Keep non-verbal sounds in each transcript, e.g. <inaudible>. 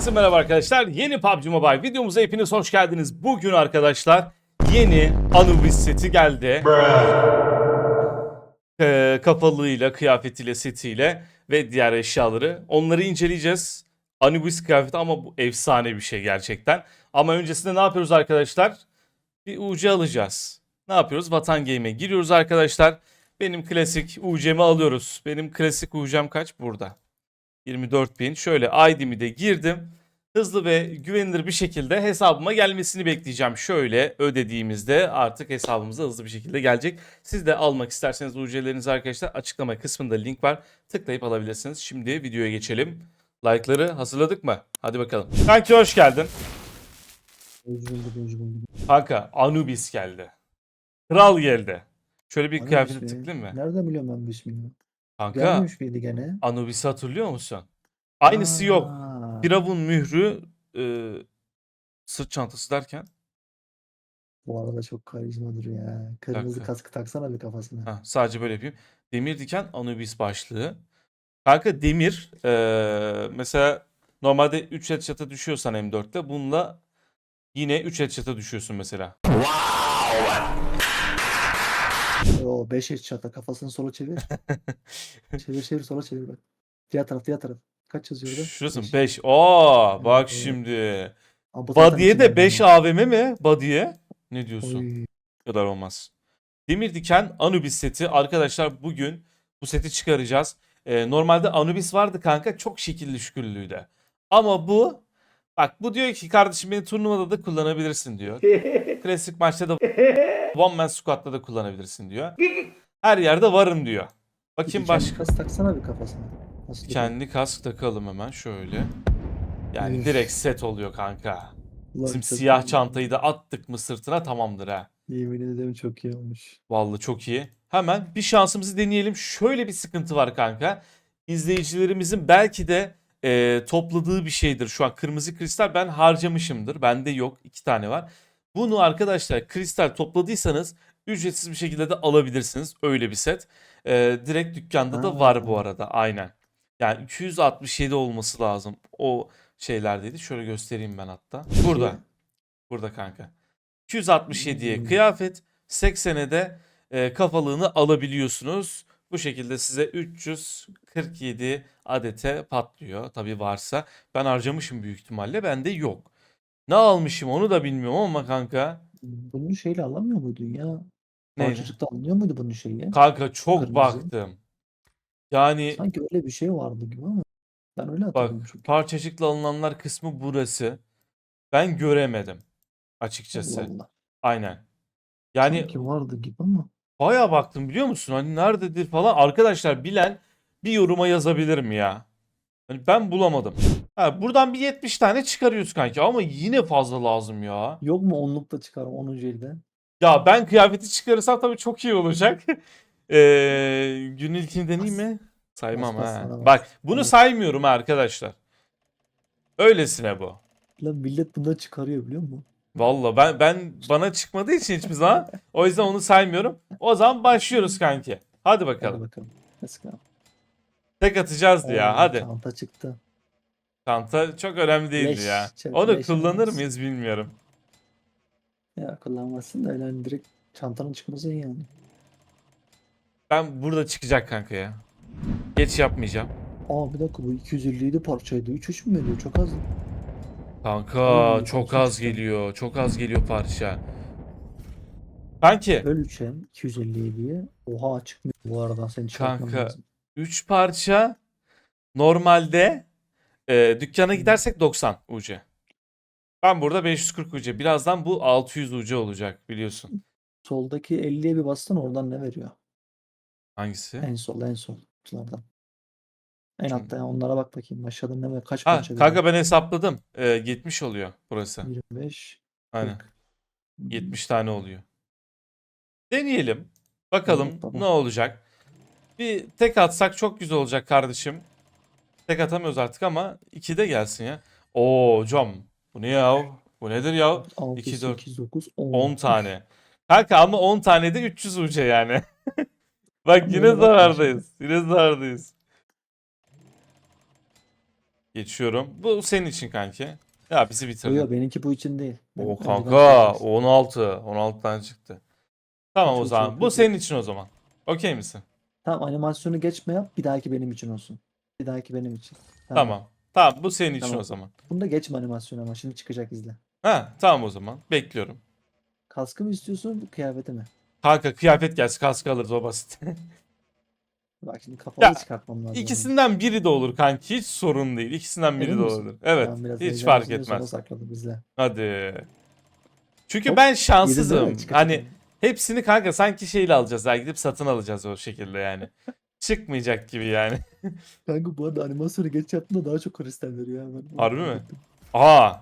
Herkese merhaba arkadaşlar. Yeni PUBG Mobile videomuza hepiniz hoş geldiniz. Bugün arkadaşlar yeni Anubis seti geldi. Ee, kafalığıyla, kıyafetiyle, setiyle ve diğer eşyaları. Onları inceleyeceğiz. Anubis kıyafeti ama bu efsane bir şey gerçekten. Ama öncesinde ne yapıyoruz arkadaşlar? Bir UC alacağız. Ne yapıyoruz? Vatan Game'e giriyoruz arkadaşlar. Benim klasik UC'mi alıyoruz. Benim klasik UC'm kaç? Burada. 24.000. Şöyle ID'mi de girdim. Hızlı ve güvenilir bir şekilde hesabıma gelmesini bekleyeceğim. Şöyle ödediğimizde artık hesabımıza hızlı bir şekilde gelecek. Siz de almak isterseniz UC'lerinizi arkadaşlar açıklama kısmında link var. Tıklayıp alabilirsiniz. Şimdi videoya geçelim. Like'ları hazırladık mı? Hadi bakalım. Kanki hoş geldin. Hoş bulduk, hoş bulduk. Kanka Anubis geldi. Kral geldi. Şöyle bir mi? tıklayayım mı? Nereden biliyorum ben bu ismini? Kanka miydi gene? Anubis'i hatırlıyor musun? Aynısı yok. Aa, Firavun mührü e, sırt çantası derken Bu arada çok karizmadır ya. Kırmızı Kanka. kaskı taksana bir kafasına. ha, sadece böyle yapayım. Demir diken Anubis başlığı. Kanka demir e, mesela normalde 3 headshot'a düşüyorsan M4'te bununla yine 3 headshot'a düşüyorsun mesela. O 5 çata kafasını sola çevir. <laughs> çevir çevir sola çevir bak. Diğer taraf diğer taraf. Kaç yazıyor orada? Şurası Beş. 5. Oo bak Evet. şimdi. Aa, bu zaten Body'ye de içinden 5 ya. AVM mi? Body'ye? Ne diyorsun? Oy. Bu kadar olmaz. Demir Diken Anubis seti. Arkadaşlar bugün bu seti çıkaracağız. Ee, normalde Anubis vardı kanka. Çok şekilli şükürlüydü. Ama bu bak bu diyor ki kardeşim beni turnuvada da kullanabilirsin diyor. <laughs> Klasik maçta da <laughs> One Man Squad'da da kullanabilirsin diyor. <laughs> Her yerde varım diyor. Bakayım başka. kas taksana bir kafasına. Nasıl? Kendi kask takalım hemen şöyle. Yani Üf. direkt set oluyor kanka. Ulan Bizim çok siyah iyi. çantayı da attık mı sırtına tamamdır ha. Yemin ederim çok iyi olmuş. Vallahi çok iyi. Hemen bir şansımızı deneyelim. Şöyle bir sıkıntı var kanka. İzleyicilerimizin belki de e, topladığı bir şeydir. Şu an kırmızı kristal ben harcamışımdır. Bende yok. iki tane var. Bunu arkadaşlar kristal topladıysanız ücretsiz bir şekilde de alabilirsiniz. Öyle bir set. E, direkt dükkanda da var bu arada. Aynen. Yani 267 olması lazım. O şeylerdeydi. Şöyle göstereyim ben hatta. Burada. Burada kanka. 267'ye Hmm. kıyafet, 80'e de e, kafalığını alabiliyorsunuz. Bu şekilde size 347 adete patlıyor. Tabii varsa. Ben harcamışım büyük ihtimalle. Bende yok. Ne almışım onu da bilmiyorum ama kanka. Bunun şeyle alamıyor muydun ya? Neydi? Parçacıkta alınıyor muydu bunun şeyi? Kanka çok Kırmızı. baktım. Yani Sanki öyle bir şey vardı gibi ama ben öyle bak hatırlıyorum çünkü. parçacıkla alınanlar kısmı burası. Ben göremedim açıkçası. Allah. Aynen. Yani Sanki vardı gibi ama. Bayağı baktım biliyor musun? Hani nerededir falan. Arkadaşlar bilen bir yoruma yazabilir mi ya? Hani ben bulamadım. Ha, buradan bir 70 tane çıkarıyoruz kanki ama yine fazla lazım ya. Yok mu onluk da çıkarım 10. elde? Ya ben kıyafeti çıkarırsam tabii çok iyi olacak. <laughs> Ee, gün ilkini deneyeyim mi? Saymam Bas, bas, ha. sana bas. Bak bunu Tamam. saymıyorum ha arkadaşlar. Öylesine bu. Lan millet bundan çıkarıyor biliyor musun? Valla ben ben bana çıkmadığı için hiçbir zaman o yüzden onu saymıyorum. O zaman başlıyoruz kanki. Hadi Hadi bakalım. bakalım. Let's go. Tek atacağız ya Oo, hadi. Çanta çıktı. Çanta çok önemli değildi Leş, ya. çok Onu leş kullanır yalnız. mıyız bilmiyorum. Ya kullanmazsın da öyle hani direkt çantanın çıkması iyi yani. Ben burada çıkacak kanka ya. Geç yapmayacağım. Aa bir dakika bu 257 parçaydı. 3 3 mü veriyor? Çok az. Kanka Hmm, çok az çıktı. geliyor. Çok az geliyor parça. Kanki Böl 3'e 257'ye. Oha çıkmıyor bu arada. Seni çıkartmam Kanka, lazım. 3 parça normalde e, dükkana gidersek 90 UC. Ben burada 540 UC. Birazdan bu 600 UC olacak biliyorsun. Soldaki 50'ye bir bassana oradan ne veriyor? Hangisi? En sol en sol kutulardan. En Şimdi- altta ya, onlara bak bakayım. Aşağıda ne var? Kaç Ha parça kanka ben hesapladım. E, 70 oluyor burası. veriyor? 25. Aynen. 40. 70 tane oluyor. Deneyelim. Bakalım Tamam, tamam. ne olacak. Bir tek atsak çok güzel olacak kardeşim. Tek atamıyoruz artık ama iki de gelsin ya. Oo hocam bu ne ya? Bu nedir ya? 6, 2, 4, 8, 9, 10. 10 tane. Kanka ama 10 tane de 300 uca yani. <laughs> Bak yine zarardayız. Yine zarardayız. Geçiyorum. Bu senin için kanki. Ya bizi bitirdin. yok benimki bu için değil. O önceden kanka söyleyeceğiz. 16. 16 tane çıktı. Tamam o Çok zaman. iyi, Bu senin için o zaman. Okey misin? Tamam animasyonu geçme yap. Bir dahaki benim için olsun. Bir dahaki benim için. Tamam. Tamam bu senin için Tamam. o zaman. Bunda geçme animasyonu ama şimdi çıkacak izle. Ha tamam o zaman. Bekliyorum. Kaskı mı istiyorsun kıyafeti mi? Kanka kıyafet gelsin kaskı alırız o basit. <laughs> Bak şimdi Ya, çıkartmam lazım. İkisinden biri de olur kanki. Hiç sorun değil. İkisinden biri Emin de misin? olur. Evet. Ben biraz hiç fark sona etmez. sakladım. Hadi. Çünkü Hop, ben şanssızım. Hani hepsini kanka sanki şeyle alacağız. Ya gidip satın alacağız o şekilde yani. <laughs> Çıkmayacak gibi yani. <laughs> Kanka bu arada animasyonu geç yaptığında daha çok Hristiyan veriyor. Ben Harbi mi? Aa.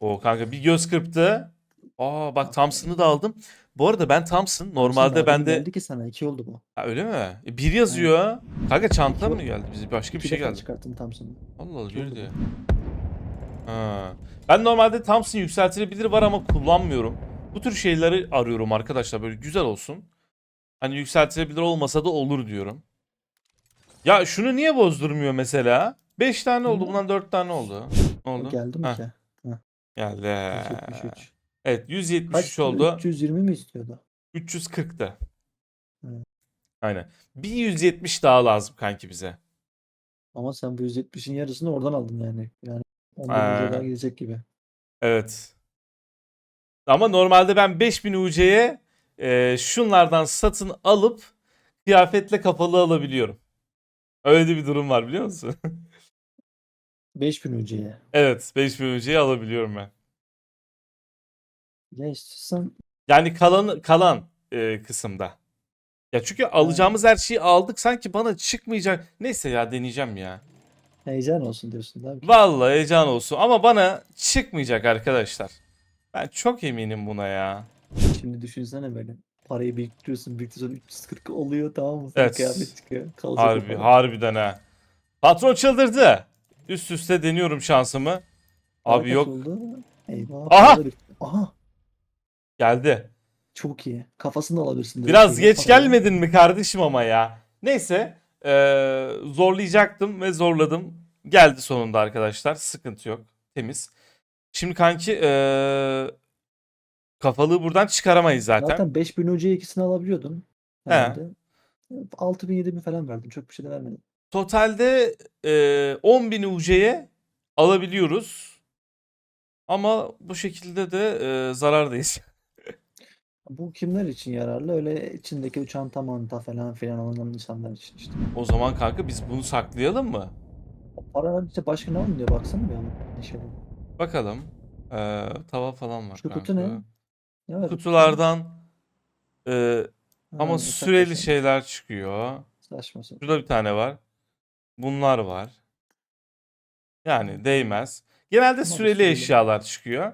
O kanka bir göz kırptı. Aa bak Thompson'ı da aldım. Bu arada ben Thompson normalde bende Geldi ki sana iki oldu bu. Ha, öyle mi? E, bir yazıyor. Kanka çanta mı geldi bize? Başka bir şey geldi. çıkarttım sana. Allah Allah diye. Ha. Ben normalde Thompson yükseltilebilir var ama kullanmıyorum. Bu tür şeyleri arıyorum arkadaşlar böyle güzel olsun. Hani yükseltilebilir olmasa da olur diyorum. Ya şunu niye bozdurmuyor mesela? 5 tane oldu bundan 4 tane oldu. Ne oldu? geldi mi Ha, ki? Geldi. 173. Evet 173 Kaç oldu. 320 mi istiyordu? 340'tı. Hı. Aynen. Bir 170 daha lazım kanki bize. Ama sen bu 170'in yarısını oradan aldın yani. Yani 10 bin Ha. lira daha gidecek gibi. Evet. Ama normalde ben 5000 UC'ye e, şunlardan satın alıp kıyafetle kapalı alabiliyorum. Öyle de bir durum var biliyor musun? <laughs> 5000 UC'ye. evet 5000 UC'ye alabiliyorum ben. Ya istiyorsan Yani kalan kalan e, kısımda. Ya çünkü alacağımız her şeyi aldık sanki bana çıkmayacak. Neyse ya deneyeceğim ya. heyecan olsun diyorsun mi? Vallahi heyecan olsun ama bana çıkmayacak arkadaşlar. Ben çok eminim buna ya. Şimdi düşünsene böyle. Parayı biriktiriyorsun, biriktiriyorsun 340 oluyor tamam mı? Sana Evet. kıyafet çıkıyor. Kalacak o Harbi, para. harbiden ha. Patron çıldırdı. Üst üste deniyorum şansımı. Para Abi kaç yok. oldu? Eyvah. Aha! Aha! Geldi. Çok iyi. Kafasını alabilirsin. Biraz geç parayı. gelmedin mi kardeşim ama ya. Neyse. eee, zorlayacaktım ve zorladım. Geldi sonunda arkadaşlar. Sıkıntı yok. Temiz. Şimdi kanki eee kafalığı buradan çıkaramayız zaten. Zaten 5000 UC'ye ikisini alabiliyordun. He. Herhalde. 6000 7000 falan verdim. Çok bir şey de vermedim. Totalde eee 10.000 UC'ye alabiliyoruz. Ama bu şekilde de eee, zarardayız. <laughs> Bu kimler için yararlı? Öyle içindeki o çanta manta falan filan alınan insanlar için işte. O zaman kanka biz bunu saklayalım mı? O para işte başka ne alın diyor baksana bir an. Şey. Bakalım. Eee, tava falan var Şu kutu kanka. ne? Ne var? Kutulardan Ha, ama uçak süreli taşı. şeyler çıkıyor. Saçma sapan. Şurada bir tane var. Bunlar var. Yani değmez. Genelde Ama süreli süreli. eşyalar çıkıyor.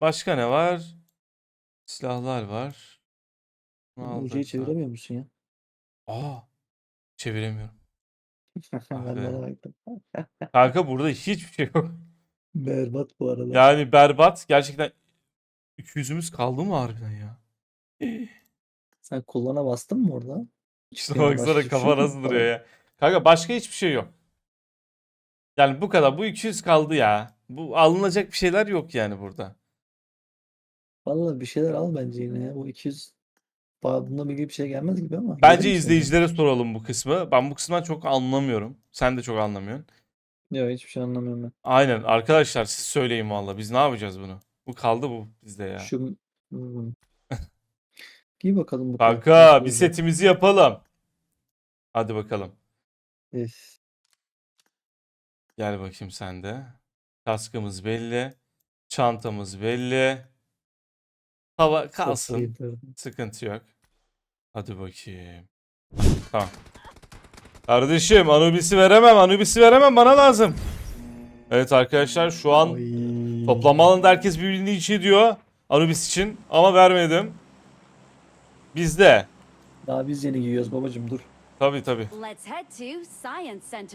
Başka ne var? Silahlar var. Bunu aldık da. çeviremiyor musun ya? Aa, çeviremiyorum. <laughs> Ben de be. baktım. Kanka burada hiçbir şey yok. <laughs> Berbat bu arada. Yani berbat. Gerçekten 200'ümüz kaldı mı harbiden ya? <laughs> Sen kullana bastın mı orada? İşte Yani baksana başka hiçbir şey kafa yok nasıl duruyor ya. Kanka başka hiçbir şey yok. Yani bu kadar. Bu 200 kaldı ya. Bu alınacak bir şeyler yok yani burada. Vallahi bir şeyler al bence yine ya. Bu 200 Ba- bununla ilgili bir şey gelmez gibi ama. Gelir Bence mi sence? izleyicilere soralım bu kısmı. Ben bu kısımdan çok anlamıyorum. Sen de çok anlamıyorsun. Yok hiçbir şey anlamıyorum ben. Aynen arkadaşlar siz söyleyin valla. Biz ne yapacağız bunu? Bu kaldı bu bizde ya. Şu Hmm. Giy bakalım bu Kanka kıyafetleri bir setimizi yapalım. Hadi bakalım. Üf. Gel bakayım sen de. Kaskımız belli. Çantamız belli. Hava kalsın. Sıkıntı yok. Hadi bakayım. Tamam. Kardeşim Anubis'i veremem. Anubis'i veremem. Bana lazım. Evet arkadaşlar şu an Ay. toplama alanında herkes birbirini içi ediyor. Anubis için ama vermedim. Bizde. Daha biz yeni giyiyoruz babacım dur. Tabi tabi.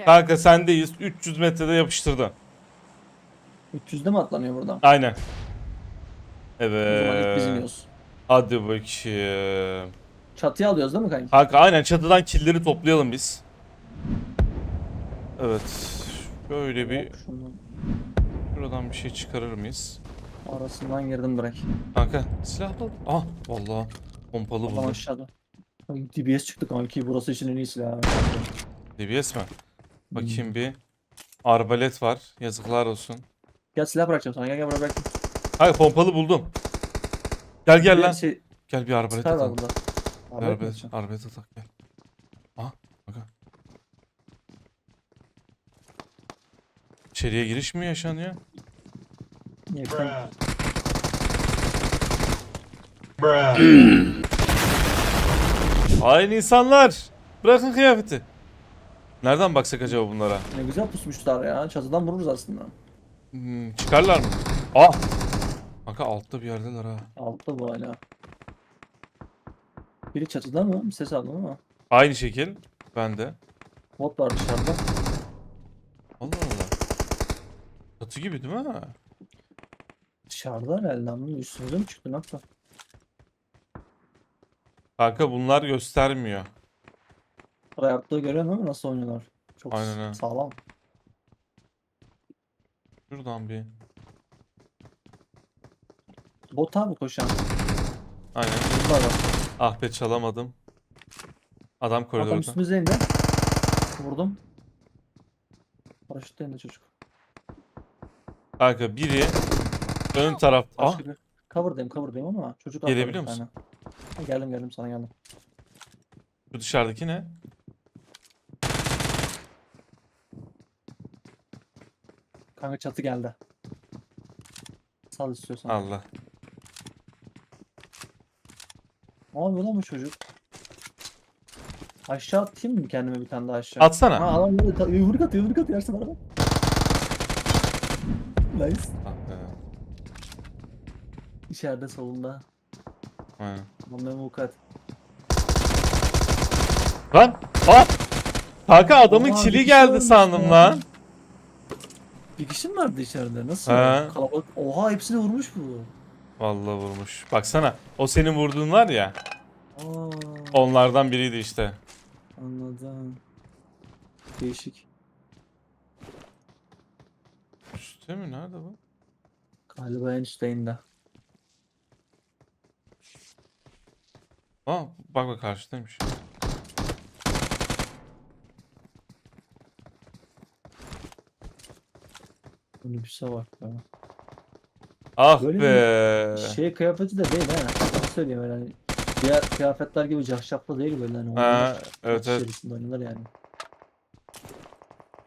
Kanka sendeyiz. 300 metrede yapıştırdın. 300'de mi atlanıyor buradan? Aynen. O zaman ilk biz Evet. iniyoruz. Hadi bakayım. Çatıya alıyoruz değil mi kanka? Kanka aynen çatıdan killeri toplayalım biz. Evet. Böyle bir şuradan bir şey çıkarır mıyız? arasından girdim direkt. Kanka silah da Ah vallahi pompalı Adam buldum. aşağıda. Ay, DBS çıktı kanki. Burası için en iyisi ya. DBS mi? Hmm. Bakayım bir. Arbalet var. Yazıklar olsun. Gel silah bırakacağım sana. Gel gel bırak. Hayır pompalı buldum. Gel gel lan. Şey, Gel bir arbalet var atalım. burada. Bir Arbalet Arbalet, atak gel. Aha bakın. İçeriye giriş mi yaşanıyor? Yakın. Aynı <clears throat> insanlar. Bırakın kıyafeti. Nereden baksak acaba bunlara? Ne güzel pusmuşlar ya. Çatıdan vururuz aslında. Hmm, çıkarlar mı? Aa! Kanka altta bir yerdeler ha. Altta bu hala. Biri çatıda mı? Bir ses aldım ama. Aynı şekil. Ben de. Bot var dışarıda. Allah Allah. Çatı gibi değil mi? Dışarıda herhalde. Bunun üstümüze mi çıktı? Ne yaptı? Kanka bunlar göstermiyor. Rayartlığı görüyorsun değil mi? Nasıl oynuyorlar? Çok Aynen sağlam. Şuradan bir. Bot abi koşan. Aynen. Var. Ah be çalamadım. Adam Adam koridorda. üstümüze indi. Vurdum. Paraşütle indi çocuk. Kanka biri ön taraf. Ah bir... Cover'dayım cover'dayım ama çocuk atladı Gelebiliyor bir musun? tane. Ha, geldim geldim sana geldim. şu dışarıdaki ne? Kanka çatı geldi. Sal istiyorsan. Allah. Ne yapıyor lan bu çocuk? Aşağı atayım mı kendime bir tane daha aşağı? Atsana. Ha adam böyle ta- yumruk atıyor yumruk atıyor yersin arada. Nice. Ah be. İçeride solunda. Aynen. Bombe mukat. Lan! Ah! Kanka adamın Oha, bir kişi geldi sandım ya. lan. Bir kişi mi vardı içeride? Nasıl? He. Kalabalık. Oha hepsini vurmuş bu. Vallahi vurmuş. Baksana. O senin vurduğun var ya. Aa, Onlardan biriydi işte. anladım. Değişik. Üstte mi? Nerede bu? Galiba Einstein'da. Aa bak bak karşıdaymış. Minibüse bak ya. Ah Böyle be. Şey kıyafeti de değil ha. Nasıl söyleyeyim öyle hani. Diğer kıyafetler gibi cahşaplı değil böyle hani. Ha, oyunlar evet evet. içerisinde oynuyorlar yani.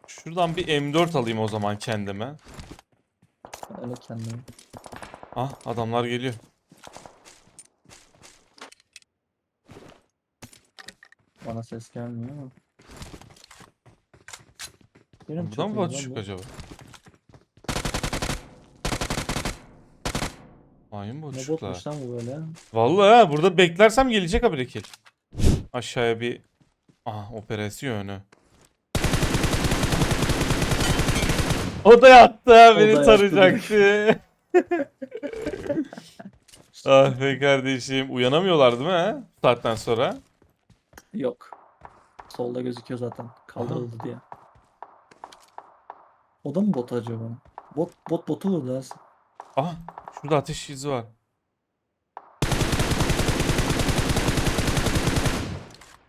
Şuradan bir M4 alayım o zaman kendime. Öyle kendimi. Ah adamlar geliyor. Bana ses gelmiyor ama. Benim Buradan mı batışık acaba? Bu. Ne botmuş lan bu böyle. Vallahi ha, burada beklersem gelecek habire kill. Aşağıya bir Ah operasyon O da yattı ha, O beni yattı tarayacaktı. <laughs> ah be kardeşim uyanamıyorlar değil mi ha? Bu saatten sonra. Yok. Solda gözüküyor zaten. Kaldırıldı diye. O da mı bot acaba? Bot bot botu vurdu aslında. Ah şurada ateş izi var.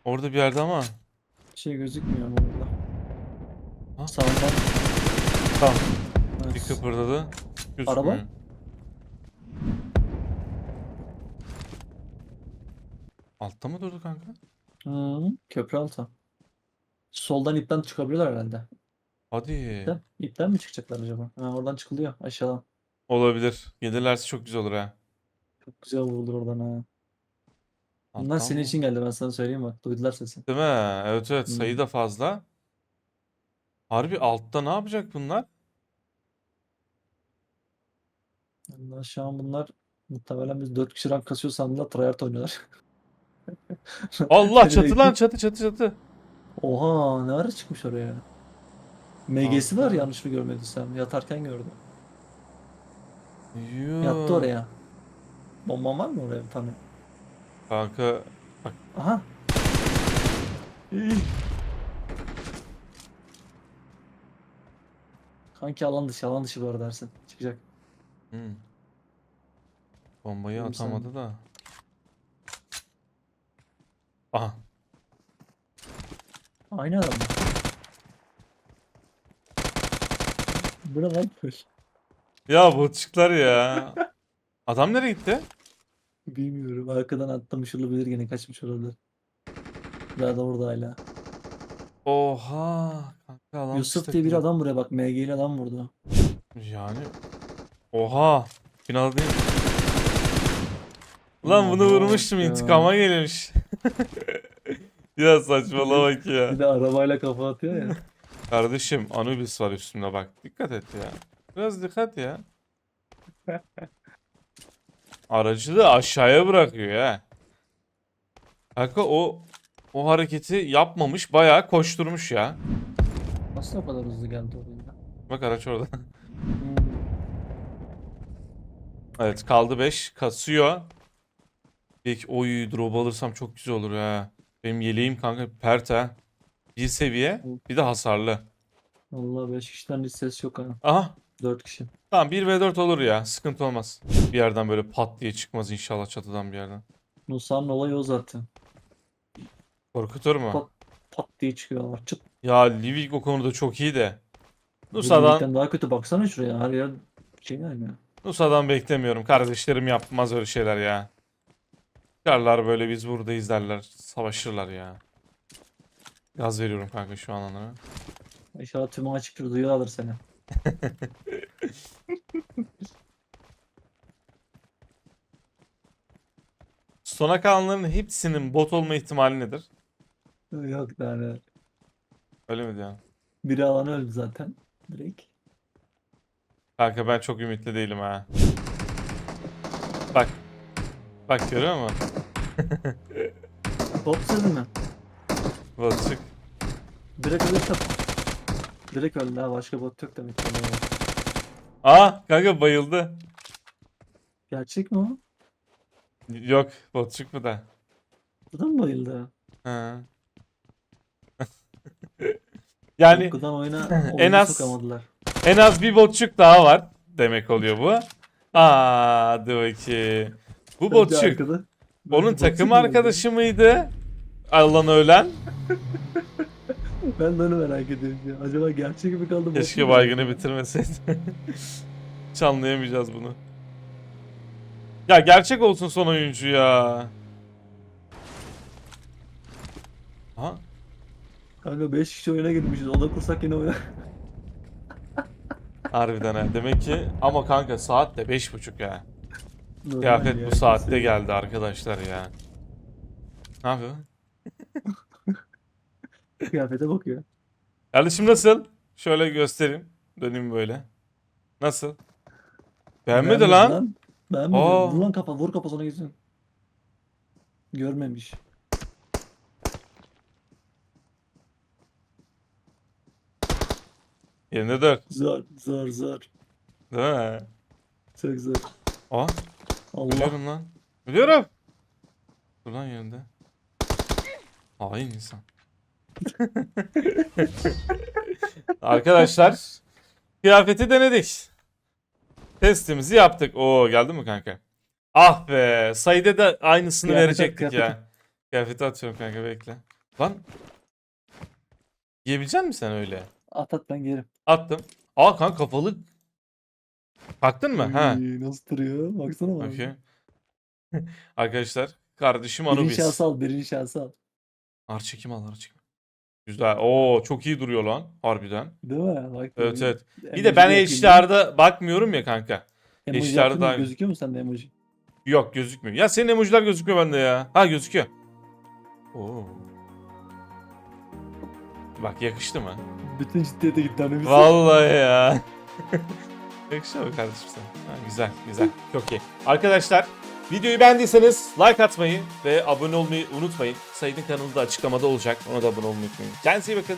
Orada bir yerde ama. Bir şey gözükmüyor ama burada. Ha? Sağından. Tamam. Evet. Bir kıpırdadı. Araba? Gözükmüyor. Altta mı durdu kanka? Hı, köprü altı. Soldan ipten çıkabiliyorlar herhalde. Hadi. İpten, ipten mi çıkacaklar acaba? Ha, oradan çıkılıyor aşağıdan. Olabilir. Gelirlerse çok güzel olur ha. Çok güzel vurulur oradan ha. Bunlar Alttan senin mı? için geldi ben sana söyleyeyim bak. Duydular sesi. Değil mi? Evet evet Hmm. sayı da fazla. Harbi altta ne yapacak bunlar? Bunlar şu an bunlar muhtemelen biz 4 kişi rank kasıyor sandılar tryhard oynuyorlar. <laughs> Allah Nereye çatı lan gitti? çatı çatı çatı. Oha ne ara çıkmış oraya? MG'si var Kanka. yanlış mı görmediysem. Yatarken gördüm. Yoo. Yattı oraya. Bomban var mı oraya bir tane? Kanka Aha. İyi. Kanki alan dışı alan dışı bu arada Ersin. Çıkacak. Hmm. Bombayı sen- atamadı da. Aha. Aynı adam mı? Bu ne lan? Ya botçuklar ya. Adam nereye gitti? Bilmiyorum. Arkadan atlamış olabilir gene kaçmış olabilir. Daha da orada hala. Oha. Kanka alan Yusuf diye bir adam buraya bak. MG'li adam vurdu. Yani. Oha. Binada değil. Ulan bunu vurmuştum ya. intikama gelmiş. <laughs> ya saçmalama bak ya. Bir de arabayla kafa atıyor ya. Kardeşim Anubis var üstümde bak. Dikkat et ya. Biraz dikkat ya. Aracı da aşağıya bırakıyor ya. Kanka o o hareketi yapmamış bayağı koşturmuş ya. Nasıl o kadar hızlı geldi oraya? Bak araç orada. Hmm. Evet kaldı 5. Kasıyor. Peki oy drop alırsam çok güzel olur ha. Benim yeleğim kanka pert ha. Bir seviye bir de hasarlı. Vallahi 5 kişiden hiç ses yok ha. Aha 4 kişi. tamam 1 v 4 olur ya sıkıntı olmaz. Bir yerden böyle pat diye çıkmaz inşallah çatıdan bir yerden. Musa'nın olayı o zaten. Korkutur mu? Pat. Pat diye çıkıyor. Çıt. Ya Livik o konuda çok iyi de. Nusa'dan... Daha kötü baksana şuraya. Her yer şey yani. Nusa'dan beklemiyorum. Kardeşlerim yapmaz öyle şeyler ya. Çıkarlar böyle biz burada izlerler. Savaşırlar ya. Gaz veriyorum kanka şu an onlara. İnşallah tümü açıktır duyuyorlar seni. Sona kalanların hepsinin bot olma ihtimali nedir? Yok yani. Öyle mi diyorsun? Biri alan öldü zaten. Direkt. Kanka ben çok ümitli değilim ha. Bak. Bak görüyor musun? Top sedin mi? Bot çık. Direkt ölürse Direkt öldü ha. Başka bot yok demek ki. Aa kanka bayıldı. Gerçek mi o? Yok bot çık mı da? Burada mı bayıldı? Ha. <laughs> yani Korkudan oyuna <laughs> en az- sokamadılar. en az bir botçuk daha var demek oluyor bu. Aa, hadi bakayım. Bu Bence botçuk. arkada- Onun takım arkadaşı mıydı? Alan ölen. <laughs> Ben de onu merak ediyorum ya. Acaba gerçek mi kaldı? Keşke baygını kaldı? bitirmeseydi. <laughs> Hiç anlayamayacağız bunu. Ya gerçek olsun son oyuncu ya. Aha. Kanka 5 kişi oyuna girmişiz. Oda kursak yine oyna. <laughs> Harbiden ha. Demek ki ama kanka saat de 5.30 ya. Normal Kıyafet ya, bu saatte geldi arkadaşlar ya. Ne yapıyor? <laughs> <laughs> Kıyafete bakıyor. Kardeşim nasıl? Şöyle göstereyim. Döneyim böyle. Nasıl? Beğenmedi Beğenmedi lan. Beğenmedi. Aa. Vur lan kafa. Vur kafasına gitsin. Görmemiş. Yerinde dur. Zor zor zor. Değil mi? Çok zor. Aa, Allah. biliyorum lan. Biliyorum. Dur lan yerinde. Hain insan. Arkadaşlar kıyafeti denedik. Testimizi yaptık. Oo geldi mi kanka? Ah be. Sayıda da aynısını Kıyafeti, verecektik ya. kıyafeti. Atıyorum kanka bekle. Lan. Yiyebilecek misin sen öyle? At at ben gerim. Attım. Aa kanka kafalı. Baktın mı? Ha. Uy, Nasıl duruyor? Baksana bana. Okey. <laughs> Arkadaşlar kardeşim Birinci Anubis. şahsı al. Birinci şahsı al. Ar çekim al ar çekim. Güzel. Oo çok iyi duruyor lan harbiden. Değil mi? Bak, Evet evet. Bir de ben HDR'da bakmıyorum ya kanka. HDR'da aynı. Gözüküyor mu sende emoji? Yok gözükmüyor. Ya senin emojiler gözükmüyor bende ya. Ha gözüküyor. Oo. Bak yakıştı mı? Bütün ciddiyete gitti hani biz. Vallahi ya. <laughs> Yakışıyor mu kardeşim sen? Ha, güzel güzel. Çok iyi. Arkadaşlar videoyu beğendiyseniz like atmayı ve abone olmayı unutmayın. Said'in kanalı da açıklamada olacak. Ona da abone olmayı unutmayın. Kendinize iyi bakın.